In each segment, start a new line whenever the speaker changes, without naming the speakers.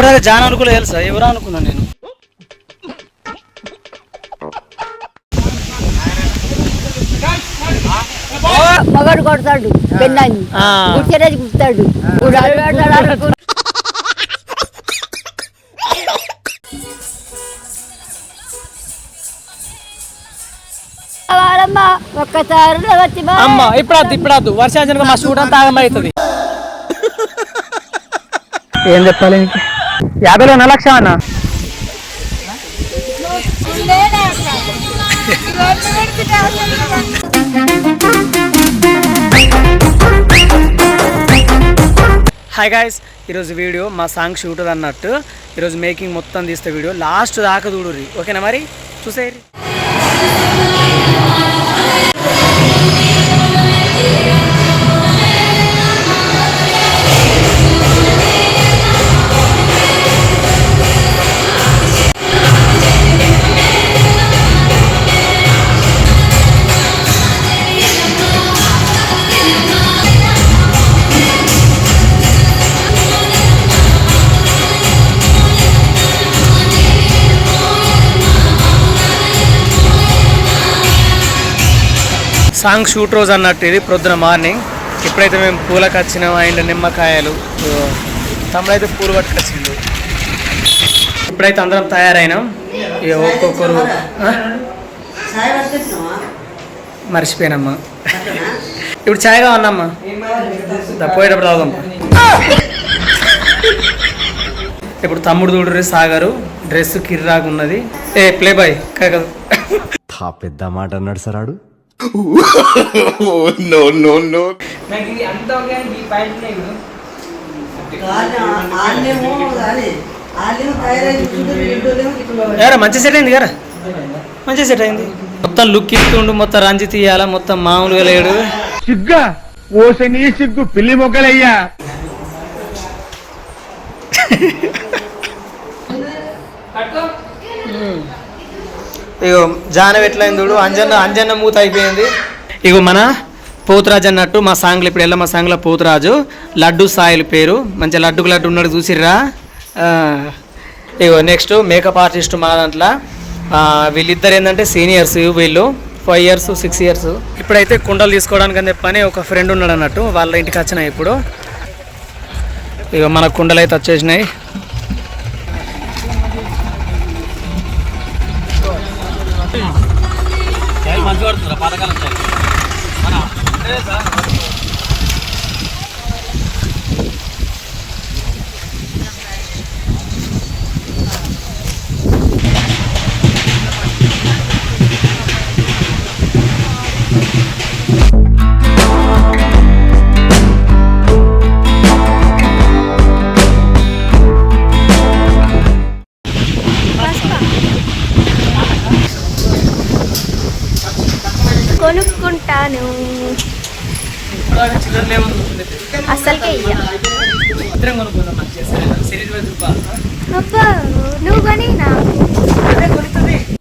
ఇప్పటిదాకా జాన్ అనుకోలే తెలుసా? ఎవరు అనుకున్నాను నేను.
మగడు కొడతాడు పెన్నాన్ని
ఆ.
గుర్తరాజు గుర్తాడు ఒక్కసారి.
అమ్మ ఇప్పుడు ఇప్పుడు వర్షాచనక మా షూట్ అంతా ఆగమవుతుంది ఏం చెప్పాలి నీకు? యాభైలో లక్ష అన్న. హాయ్ గాయస్ ఈరోజు వీడియో మా సాంగ్ షూట్ అన్నట్టు. ఈరోజు మేకింగ్ మొత్తం తీస్తే వీడియో. లాస్ట్ దాకా చూడుర్రి. ఓకేనా మరి? చూసేరి సాంగ్ షూట్ రోజు అన్నట్టు ఇది ప్రొద్దున మార్నింగ్. ఇప్పుడైతే మేము పూలకు వచ్చినాం అండ్ నిమ్మకాయలు. సో, తమ్ముడు అయితే పూలు పట్టుకొచ్చిండు. ఇప్పుడైతే అందరం తయారైనాం. ఇక ఒక్కొక్కరు? మర్చిపోయినమ్మా. ఇప్పుడు ఛాయ్ కావన్నమ్మా దా, పోయేటప్పుడు తాగుదాం. ఇప్పుడు తమ్ముడు చూడరు సాగరు డ్రెస్ కిర్రాకు ఉన్నది ఏ ప్లే బాయ్ కాదు
పెద్ద మాట అన్నాడు సరాడు
no, no, no.
ఏరా మంచి సెట్ అయింది కదా? మంచి సెట్ అయింది. మొత్తం లుక్ ఇస్తుండు మొత్తం రంజి తీయాల మొత్తం మామూలుగా లేడు.
సిగ్గా? ఓసే నీ సిగ్గు పిల్లి మొగ్గలయ్యా.
ఇగో జానవి ఎట్లయింది చూడు? అంజన్న అంజన్న మూత అయిపోయింది. ఇగో మన పోతురాజు అన్నట్టు మా సాంగ్లు ఇప్పుడు వెళ్ళ మా సాంగ్లో పోతురాజు. లడ్డు సాయిల్ పేరు. మంచి లడ్డుకు లడ్డు ఉన్నాడు చూసిర్రా? ఇగో నెక్స్ట్ మేకప్ ఆర్టిస్ట్ మా దాంట్లో. వీళ్ళిద్దరు ఏంటంటే సీనియర్స్ వీళ్ళు. ఫైవ్ ఇయర్స్ సిక్స్ ఇయర్స్ ఇప్పుడైతే కుండలు తీసుకోవడానికి అని చెప్పని ఒక ఫ్రెండ్ ఉన్నాడు అన్నట్టు. వాళ్ళ ఇంటికి వచ్చినాయి ఇప్పుడు. ఇక మన కుండలు అయితే వచ్చేసినాయి.
కొనుక్కుంటాను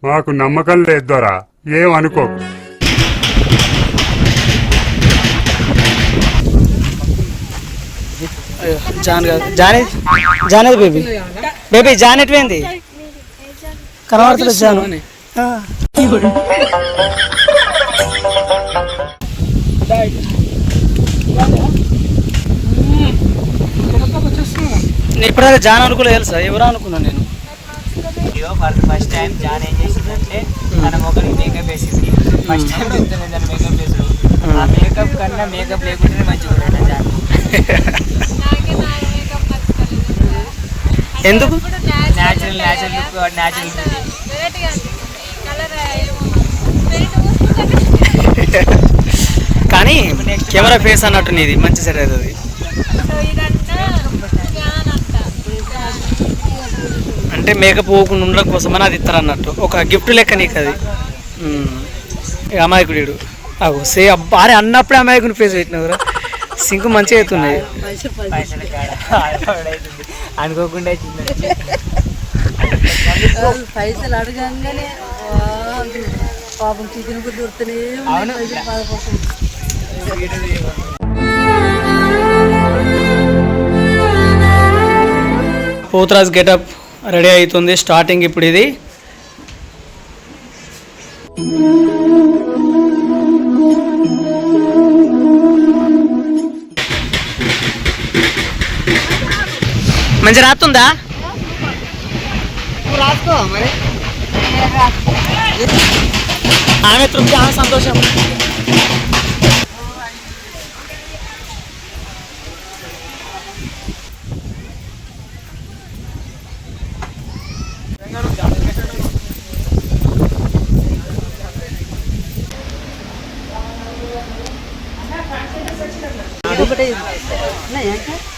మాకు నమ్మకం లేదు దొరా. ఏం
జాన్ జానే జానేది బేబీ. బేబీ జాన్ ఎటువైంది కనబడుతుంది జాను ఇప్పటిదాకా జాన్ అనుకోలే తెలుసా? ఎవరు అనుకున్నాను నేను.
వీడియో ఫర్ ఫస్ట్ టైం జాన్ ఏం చేసిందంటే తన మొక్కడికి మేకప్ వేసింది. ఫస్ట్ టైం చెప్తుంది దాని మేకప్ వేసుడు ఆ మేకప్ కన్నా మేకప్ మంచిగా జాన్
ఎందుకు?
న్యాచురల్ న్యాచురల్ లుక్ న్యాచురల్
కానీ కెమెరా ఫేస్ అన్నట్టు నీది. మంచి సెట్ అవుతుంది. అంటే మేకప్ పోకుండా ఉండడం కోసం అని అది ఇస్తారు అన్నట్టు ఒక గిఫ్ట్ లెక్క నీకు అది అమాయకుడు. అగో సే అబ్బా అరే అన్నప్పుడే అమాయకుని ఫేస్ పెట్టినవురా సింక్ మంచిగా అవుతున్నాయి.
అనుకోకుండా
పైసలు అడగంగానే పాపం చికెన్ దొరుకుతూనే
పోతురాజ్ గెటప్. రెడీ అవుతుంది స్టార్టింగ్ ఇప్పుడు ఇది. మంచి రాస్తుందా? ఆమె తృప్తి ఆమె సంతోషం.
అమ్మా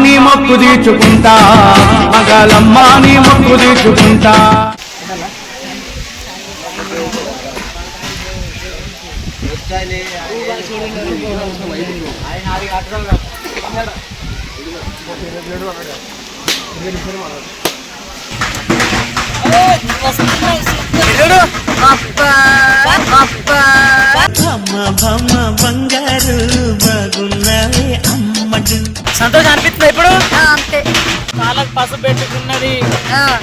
నీ మొక్కు తీర్చుకుంటా. మగాలమ్మా నీ మొక్కు తీర్చుకుంటా.
సంతోషం పసుపు పెట్టుకున్నది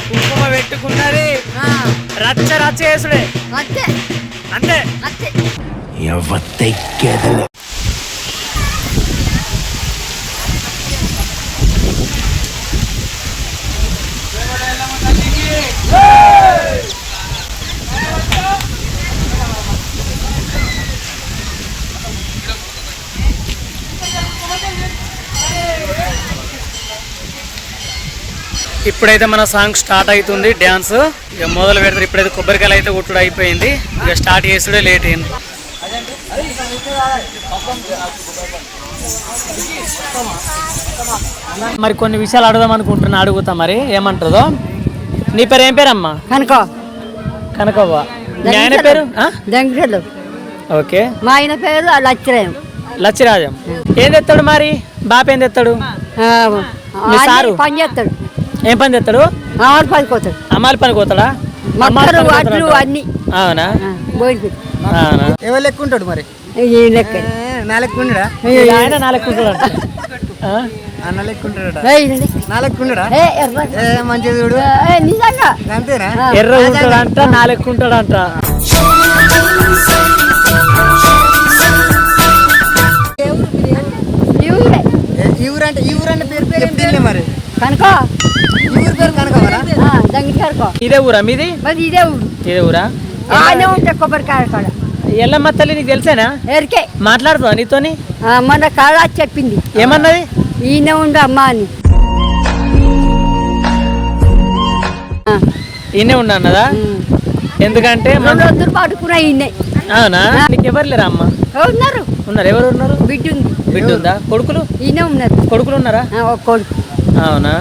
కుంకుమ పెట్టుకున్నది.
ఆ,
రచ్చ రచ్చ చేసుడే.
అంతే.
అంతే ఇప్పుడైతే మన సాంగ్ స్టార్ట్ అవుతుంది డ్యాన్స్. ఇక మొదలు పెడతారు ఇప్పుడైతే కొబ్బరికాయలు అయితే కొట్టుడు అయిపోయింది. ఇక స్టార్ట్ చేసుడే లేట్ అయింది. మరి కొన్ని విషయాలు అడుగుదాం అనుకుంటున్నా అడుగుతా మరి. ఏమంటుందో? నీ పేరు ఏం పేరమ్మా?
కనుక
కనకవ్వ. మీ ఆయన పేరు? ఓకే.
మా ఆయన పేరు లచ్చిరాయం.
లచ్చిరాజం. ఏం తెస్తాడు మరి? బాప ఏం తెస్తాడు?
పని చేస్తాడు.
ఏం పని
పనికి పోతాడు.
అమ్మాలి పనికి పోతాడా? అమ్మాలి
మొక్కలు
పనికి
వడ్లు
పోతాడంట.
అన్ని.
అవునా?
పోయింది
అవునా?
ఎవరు లెక్క ఉంటాడు మరి?
ఈ లెక్క.
నా లెక్క ఉండడా?
మీ ఆయన
అన్న లెక్క ఉంటాడా. నా లెక్క ఉండడా? మంచిది చూడు.
నిజంగా.
అంతేనా.
ఎర్ర ఉంటాడంట
ఈ
ఊరంటే ఈ ఊరంటే పేరు పేరు? మరి.
కనుక.
ఊరు పేరు కనుకోవాలా
దంగి కనుక
ఇదే ఊరా మీది?
మరి ఇదే ఊరు.
ఇదే ఊరా?
ఆనే ఉంటే కొబ్బరికాయ కాడ.
ఎల్లమ్మ తల్లి నీకు తెలుసేనా?
ఎరికే.
మాట్లాడుతావా నీతోని?
మన కాడ చెప్పింది.
ఏమన్నది?
ఈయన ఉండు అమ్మా అని. ఆ,
ఈయనే ఉన్నా అన్నదా. ఎందుకంటే మన-
రోజులు పడుకున్నా ఈయనే.
అవునా? నీకు ఎవరు లేరా అమ్మ?
ఉన్నారు
ఉన్నారు. ఎవరు ఉన్నారు?
బిడ్డ ఉంది
బిడ్డ ఉందా కొడుకులు?
ఈయన ఉన్నారు.
కొడుకులు ఉన్నారా?
ఆ, ఒక కొడుకు.
అవునా?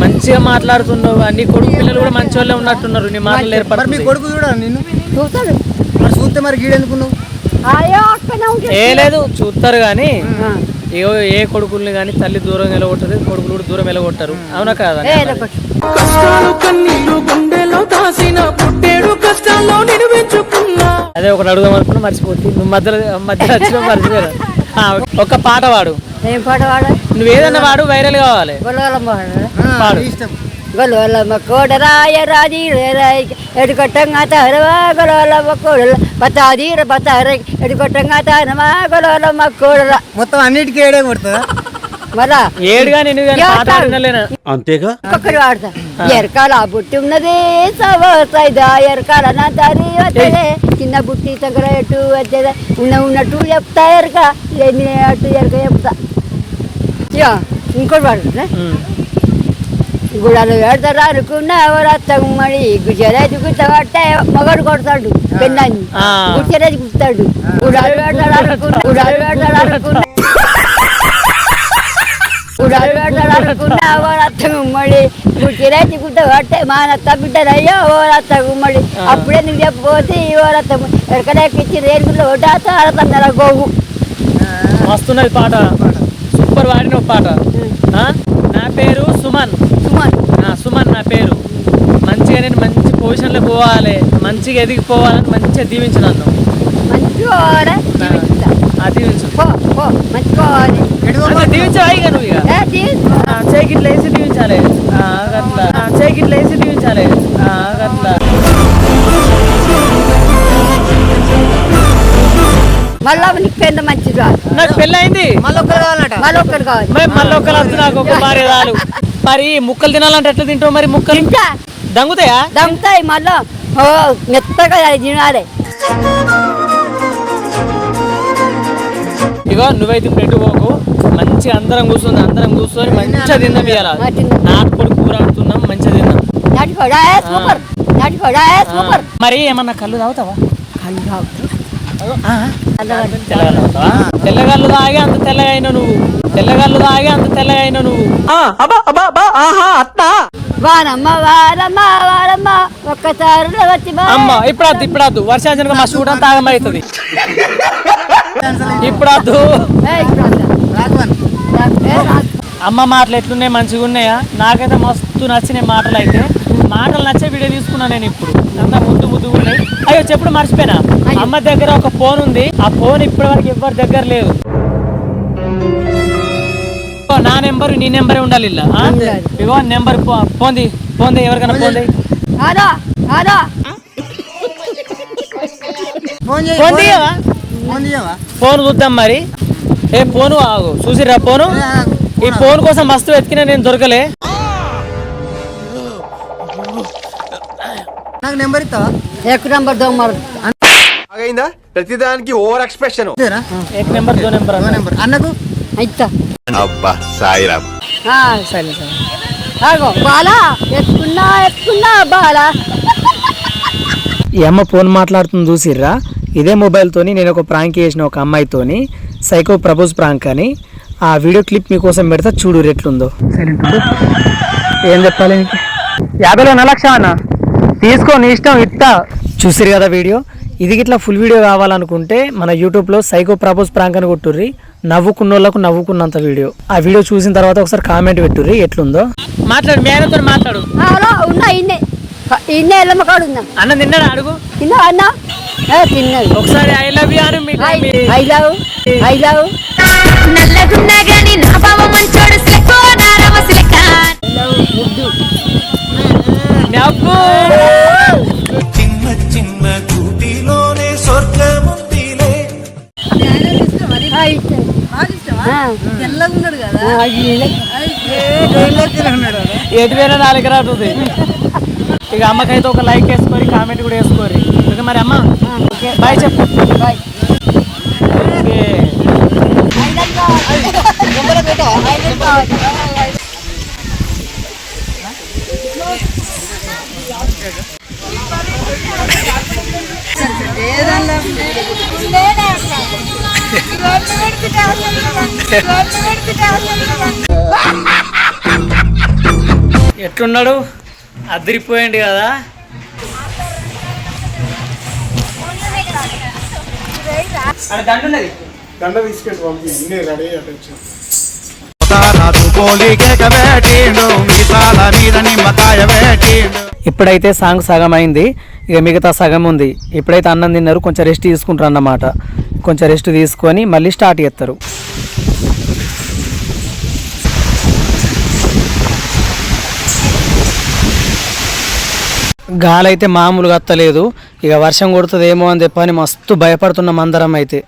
మంచిగా మాట్లాడుతున్నావు అన్ని కొడుకు పిల్లలు కూడా మంచి వాళ్ళే ఉన్నట్టున్నారు నీ మాటలు
మరి మీ కొడుకు చూడ నిన్ను?
చూస్తాడు.
మరి చూస్తే మరి గీడెందుకు నువ్వు
ఆయో అక్కనే ఉంటాడు
ఏ లేదు చూస్తారు కానీ ఏ ఏ కొడుకుల్ని కానీ తల్లి దూరం వెళ్ళగొట్టదు కొడుకులు కూడా దూరం వెళ్ళగొట్టారు అవునా కాదా. అదే ఒకటి అడుగుదాం అనుకున్నా మర్చిపోతుంది నువ్వు మధ్యలో మధ్యలో వచ్చిన మర్చిపోయారు ఆ, ఒక్క పాట పాడు.
ఏం పాట వాడ
నువ్వు ఏదన్నా వాడు వైరల్ కావాలి
గొల్లగలమ్మ
ఆ,
పాడు.
నీ ఇష్టం.
గొల్లగలమ్మ కోడరాయ రాజీ రేరాయి ఎడుకొట్టంగా తారవా గొల్లగలమ్మ కోడల బతాదీర బతార ఎడుకొట్టంగా తానమా గొల్లగలమ్మ కోడల
మొత్తం అన్నిటికీ ఏడే కొడుతుందా
మళ్ళా?
ఏడు కానీ నువ్వు కానీ పాట
ఏమంటావు?
వినలేనా
అంతేగా?
ఒక్కరు వాడతా ఎరకాల బుట్టి ఉన్నది సవసైదా ఎరకాల నా దారి వచ్చేదే చిన్న బుట్టి దగ్గర ఎటు వచ్చేదే ఉన్న ఉన్నట్టు చెప్తా ఎరక. లేని అటు ఎరక చెప్తా. ఇక ఇంకోటి వాడుతున్నా
ఉమ్.
గుడాలు పెడతారు అనుకున్న రత్తం మడి గుజరాజు గుర్తపట్టే మగడు కొడతాడు పెన్నాన్ని.
ఆ.
గుజరాజు గుర్తాడు గుడాలు పెడతాడు అనుకున్న గుడాలు పెడతాడు అనుకున్న గుడాలు పెడతాడు అనుకున్న రత్తం మడి గుర్తిరైతే గుడ్డ పట్టే మా నత్త బిడ్డలయ్యా ఓ రత్త గుమ్మడి అప్పుడే నువ్వు చెప్పబోతే ఓ రత్త ఎక్కడెక్కిచ్చి రేణుగులో ఓటాత ఆడతన్నర గోగు
వస్తున్నది పాట. సూపర్ వాడిన పాట? నా పేరు సుమన్.
సుమన్.
సుమన్ నా పేరు. మంచిగా నేను మంచి పొజిషన్లో పోవాలి. మంచిగా ఎదిగిపోవాలని మంచిగా దీవించు నన్ను.
మంచిగా
వేసి దీవించాలి. అట్లా వేసి దీవించాలి. ఆ, అట్లా
మళ్ళా నీకు పెద్ద
కావాలట.
కావాలి.
మరి మళ్ళీ ఒకరు వద్దు నాకు ఒక భార్య చాలు. మరి ముక్కలు తినాలంటే ఎట్లా తింటావు మరి ముక్కలు?
తింటా
దంగుతాయా?
దమ్ముతాయి మళ్ళా. ఓ మెత్తగా అది తినాలి.
ఇగో నువ్వైతే పెట్టు పోకు. మంచిగా అందరం కూర్చుంది అందరం కూర్చొని మంచిగా తిందాం ఇవాళ. నాటుకోడి కూర ఆడుతున్నాం మంచిగా తిందాం. మరి ఏమన్నా కళ్ళు తాగుతావా?
కళ్ళు తాగుతావు.
తెల్లగళ్ళు తాగి అంత తెల్లగా అయినా నువ్వు. తెల్లగళ్ళు తాగి అంత తెల్లగా అయినా నువ్వు.
వారమ్మ వారమ్మ వారమ్మ ఒక్కసారి
అమ్మ ఇప్పుడు ఇప్పుడు వర్షాచనక మా షూట్ అంతా ఆగమవుతుంది. ఇప్పుడు వద్దు. అమ్మ మాటలు ఎట్లున్నాయి? మంచిగా ఉన్నాయా? నాకైతే మస్తు నచ్చినాయి మాటలు అయితే. మాటలు నచ్చే వీడియో తీసుకున్నా నేను ఇప్పుడు. అంతా ముద్దు ముద్దు ఉన్నాయి. అయ్యో చెప్పుడు మర్చిపోయినా? అమ్మ దగ్గర ఒక ఫోన్ ఉంది. ఆ ఫోన్ ఇప్పటి వరకు ఎవరి దగ్గర లేదు. ఓ, నా నెంబర్ నీ నెంబరే ఉండాలి ఇలా. ఇగో నెంబర్ పోంది పోంది ఎవరికైనా పోంది
ఫోన్
ఫోన్ చూద్దాం మరి. ఏ ఫోను ఆగు. చూసిరా ఫోను? ఈ ఫోన్ కోసం మస్తు వెతికినా నేను దొరకలే.
నాకు నెంబర్ ఇస్తావా?
ఎక్ నంబర్
అయిందా ప్రతిదానికి ఓవర్ ఎక్స్ప్రెషన్?
ఏక్ నెంబర్ దో నెంబర్
నెంబర్. అన్నకు?
ఇస్తా
అబ్బా సాయిరామ్.
ఆ,
సరే సరే.
ఆగో. బాలా ఎత్తుకున్నా ఎత్తుకున్నా బాలా.
ఈ అమ్మ ఫోన్ మాట్లాడుతుంది చూసిర్రా? ఇదే మొబైల్తోని నేను ఒక ప్రాంక్ చేసిన ఒక అమ్మాయితోని సైకో ప్రపోజ్ ప్రాంక్ అని. ఆ వీడియో క్లిప్ మీకోసం పెడతా చూడు ఎట్లుందో. ఏం చెప్పాలి? యాభైలో నా లక్ష అన్న. తీసుకో నీ ఇష్టం ఇస్తా చూసిరు కదా వీడియో? ఇది ఇట్లా ఫుల్ వీడియో కావాలనుకుంటే మన యూట్యూబ్లో సైకో ప్రపోజ్ ప్రాంక్ అని కొట్టుర్రి. నవ్వుకున్న వాళ్ళకు నవ్వుకున్నంత వీడియో ఆ వీడియో చూసిన తర్వాత ఒకసారి కామెంట్ పెట్టుర్రి ఎట్లుందో? మాట్లాడు మీ ఆయనతో మాట్లాడు.
ఉన్నా ఇన్నే. ఇన్నే ఎల్లమ్మ కాడు
అన్న తిన్నాడు అడుగు?
తిన్నా అన్నా. తిన్నది.
ఒకసారి ఐ లవ్ యూ అని మీ- మీ-
ఐ లవ్ ఐ లవ్
నల్లగున్నా గాని నా బావ మంచోడు సిలకో నారవ సిలక
నవ్వు.
చిన్న చిన్న కూటిలోనే స్వర్గముందిలే.
ఏడు వేల నాలుగు రాటుంది ఇక అమ్మకైతే ఒక లైక్ వేసుకొని కామెంట్ కూడా వేసుకోరి ఇక మరి అమ్మ
ఓకే.
బాయ్ చెప్పు
బాయ్.
ఓకే.
ఐ లవ్ కావాలి. ఐ లవ్ కావాలి.
ఎట్లున్నాడు అదిరిపోయింది కదా. ఇప్పుడైతే సాంగ్ సగం అయింది ఇక మిగతా సగం ఉంది. ఇప్పుడైతే అన్నం తిన్నారు కొంచెం రెస్ట్ తీసుకుంటారు అన్నమాట కొంచెం రెస్ట్ తీసుకొని మళ్ళీ స్టార్ట్ చేస్తారు. గాలైతే మామూలుగా అత్తలేదు. ఇక వర్షం కొడుతుందేమో అని చెప్పని మస్తు భయపడుతున్నాం అందరం అయితే.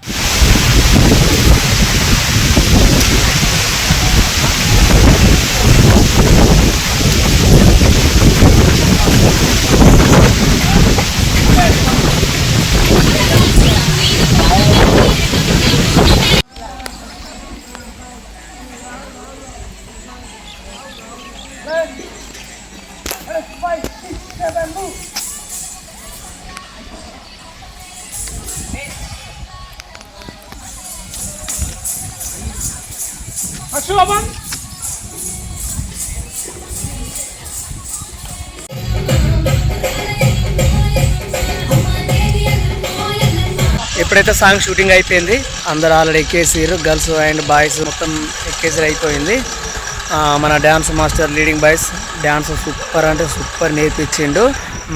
ఇప్పుడైతే సాంగ్ షూటింగ్ అయిపోయింది అందరు ఆల్రెడీ ఎక్కేసారు గర్ల్స్ అండ్ బాయ్స్ మొత్తం ఎక్కేసారు అయిపోయింది. మన dance master leading boys dance super అంటే సూపర్ నేర్పించిండు.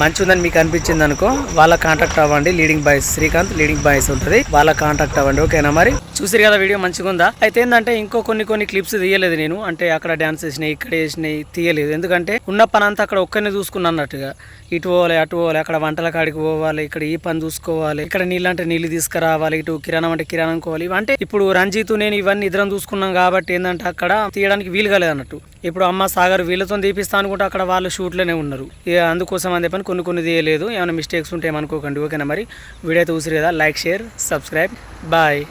మంచి ఉందని మీకు అనిపించింది అనుకో వాళ్ళ కాంటాక్ట్ అవ్వండి. Leading boys Srikanth leading boys ఉంటుంది. వాళ్ళ కాంటాక్ట్ అవ్వండి. ఓకేనా మరి? చూసారు కదా వీడియో మంచిగా ఉందా అయితే ఏంటంటే ఇంకో కొన్ని కొన్ని క్లిప్స్ తీయలేదు నేను. అంటే అక్కడ డ్యాన్స్ చేసినాయి ఇక్కడ చేసినాయి తీయలేదు. ఎందుకంటే ఉన్న పని అంతా అక్కడ ఒక్కరిని చూసుకున్నా అన్నట్టుగా. ఇటు పోవాలి అటు పోవాలి అక్కడ వంటల కాడికి పోవాలి ఇక్కడ ఈ పని చూసుకోవాలి ఇక్కడ నీళ్ళు అంటే నీళ్ళు తీసుకురావాలి ఇటు కిరాణం అంటే కిరాణం కోవాలి. ఇవంటే ఇప్పుడు రంజిత్ నేను ఇవన్నీ ఇద్దరం చూసుకున్నాం కాబట్టి ఏంటంటే అక్కడ తీయడానికి వీలు కాలేదు అన్నట్టు. ఇప్పుడు అమ్మ సాగర్ వీళ్ళతో తీపిస్తా అనుకుంటే అక్కడ వాళ్ళు షూట్లోనే ఉన్నారు. ఇక అందుకోసం అని చెప్పని కొన్ని కొన్ని తీయలేదు. ఏమైనా మిస్టేక్స్ ఉంటే ఏమనుకోకండి. ఓకేనా మరి? వీడియో అయితే చూసిరు కదా. Like share subscribe bye